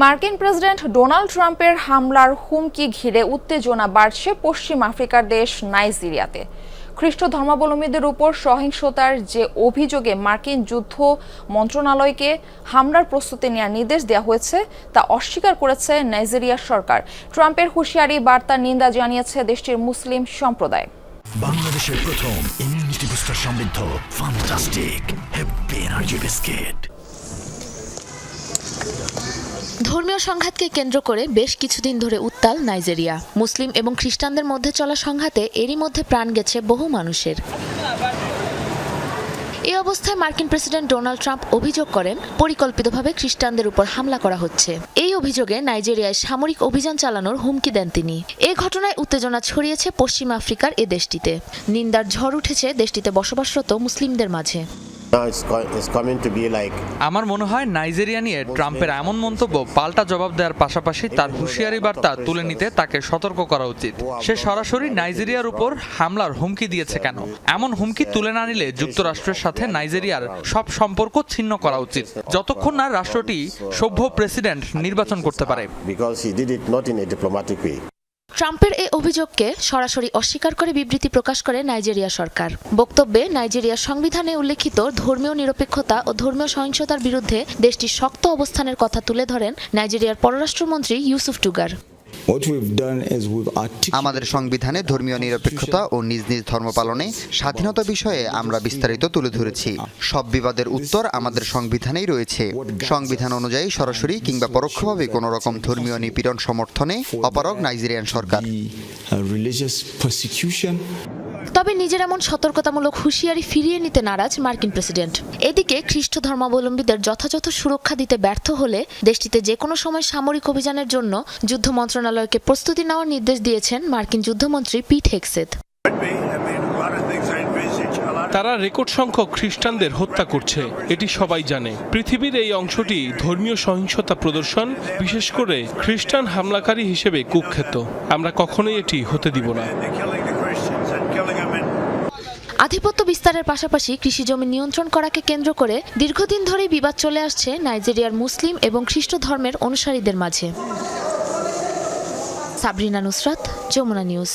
মার্কিন president Donald ট্রাম্পের হামলার হুমকি ঘিরে উত্তেজনা বাড়ছে পশ্চিম আফ্রিকার দেশ নাইজেরিয়াতে। খ্রিস্ট ধর্মাবলম্বীদের উপর সহিংসতার যে অভিযোগে মার্কিন যুদ্ধ মন্ত্রণালয়কে হামলার প্রস্তুতি নেওয়ার নির্দেশ দেওয়া হয়েছে, তা অস্বীকার করেছে নাইজেরিয়ার সরকার। ট্রাম্পের হুঁশিয়ারি বার্তার নিন্দা জানিয়েছে দেশটির মুসলিম সম্প্রদায়। বাংলাদেশের প্রথম সমৃদ্ধ হ্যাপি এনার্জি বিস্কিট। ধর্মীয় সংঘাতকে কেন্দ্র করে বেশ কিছুদিন ধরে উত্তাল নাইজেরিয়া। মুসলিম এবং খ্রিস্টানদের মধ্যে চলা সংঘাতে এরই মধ্যে প্রাণ গেছে বহু মানুষের। এই অবস্থায় মার্কিন প্রেসিডেন্ট ডোনাল্ড ট্রাম্প অভিযোগ করেন, পরিকল্পিতভাবে খ্রিস্টানদের উপর হামলা করা হচ্ছে। এই অভিযোগে নাইজেরিয়ায় সামরিক অভিযান চালানোর হুমকি দেন তিনি। এ ঘটনায় উত্তেজনা ছড়িয়েছে পশ্চিম আফ্রিকার এ দেশটিতে। নিন্দার ঝড় উঠেছে দেশটিতে বসবাসরত মুসলিমদের মাঝে। আমার মনে হয় নাইজেরিয়া নিয়ে ট্রাম্পের এমন মন্তব্য পাল্টা জবাব দেওয়ার পাশাপাশি তার হুঁশিয়ারি বার্তা তুলে নিতে তাকে সতর্ক করা উচিত। সে সরাসরি নাইজেরিয়ার উপর হামলার হুমকি দিয়েছে কেন? এমন হুমকি তুলে না নিলে যুক্তরাষ্ট্রের সাথে নাইজেরিয়ার সব সম্পর্ক ছিন্ন করা উচিত। যতক্ষণ না রাষ্ট্রটি সভ্য প্রেসিডেন্ট নির্বাচন করতে পারে। ট্রাম্পের এই অভিযোগকে সরাসরি অস্বীকার করে বিবৃতি প্রকাশ করে নাইজেরিয়া সরকার। বক্তব্যে নাইজেরিয়ার সংবিধানে উল্লেখিত ধর্মীয় নিরপেক্ষতা ও ধর্মীয় সহিংসতার বিরুদ্ধে দেশটির শক্ত অবস্থানের কথা তুলে ধরেন নাইজেরিয়ার পররাষ্ট্রমন্ত্রী ইউসুফ টুগার। আমাদের সংবিধানে ধর্মীয় নিরপেক্ষতা ও নিজ নিজ ধর্ম পালনে স্বাধীনতা বিষয়ে আমরা বিস্তারিত তুলে ধরেছি। সব বিবাদের উত্তর আমাদের সংবিধানেই রয়েছে। সংবিধান অনুযায়ী সরাসরি কিংবা পরোক্ষভাবে কোনো রকম ধর্মীয় নিপীড়ন সমর্থনে অপারগ নাইজেরিয়ান সরকার। তবে নিজের এমন সতর্কতামূলক হুঁশিয়ারি ফিরিয়ে নিতে নারাজ মার্কিন প্রেসিডেন্ট। এদিকে খ্রিস্ট ধর্মাবলম্বীদের যথাযথ সুরক্ষা দিতে ব্যর্থ হলে দেশটিতে যে কোনো সময় সামরিক অভিযানের জন্য যুদ্ধ মন্ত্রণালয়কে প্রস্তুতি নেওয়ার নির্দেশ দিয়েছেন মার্কিন যুদ্ধমন্ত্রী পিট হেক্সেথ তারা রেকর্ড সংখ্যক খ্রিস্টানদের হত্যা করছে, এটি সবাই জানে। পৃথিবীর এই অংশটি ধর্মীয় সহিংসতা প্রদর্শন, বিশেষ করে খ্রিস্টান হামলাকারী হিসেবে কুখ্যাত। আমরা কখনোই এটি হতে দিব না। আধিপত্য বিস্তারের পাশাপাশি কৃষি জমি নিয়ন্ত্রণ করাকে কেন্দ্র করে দীর্ঘদিন ধরেই বিবাদ চলে আসছে নাইজেরিয়ার মুসলিম এবং খ্রিস্ট ধর্মের অনুসারীদের মাঝে। সাবরিনা নুসরাত, যমুনা নিউজ।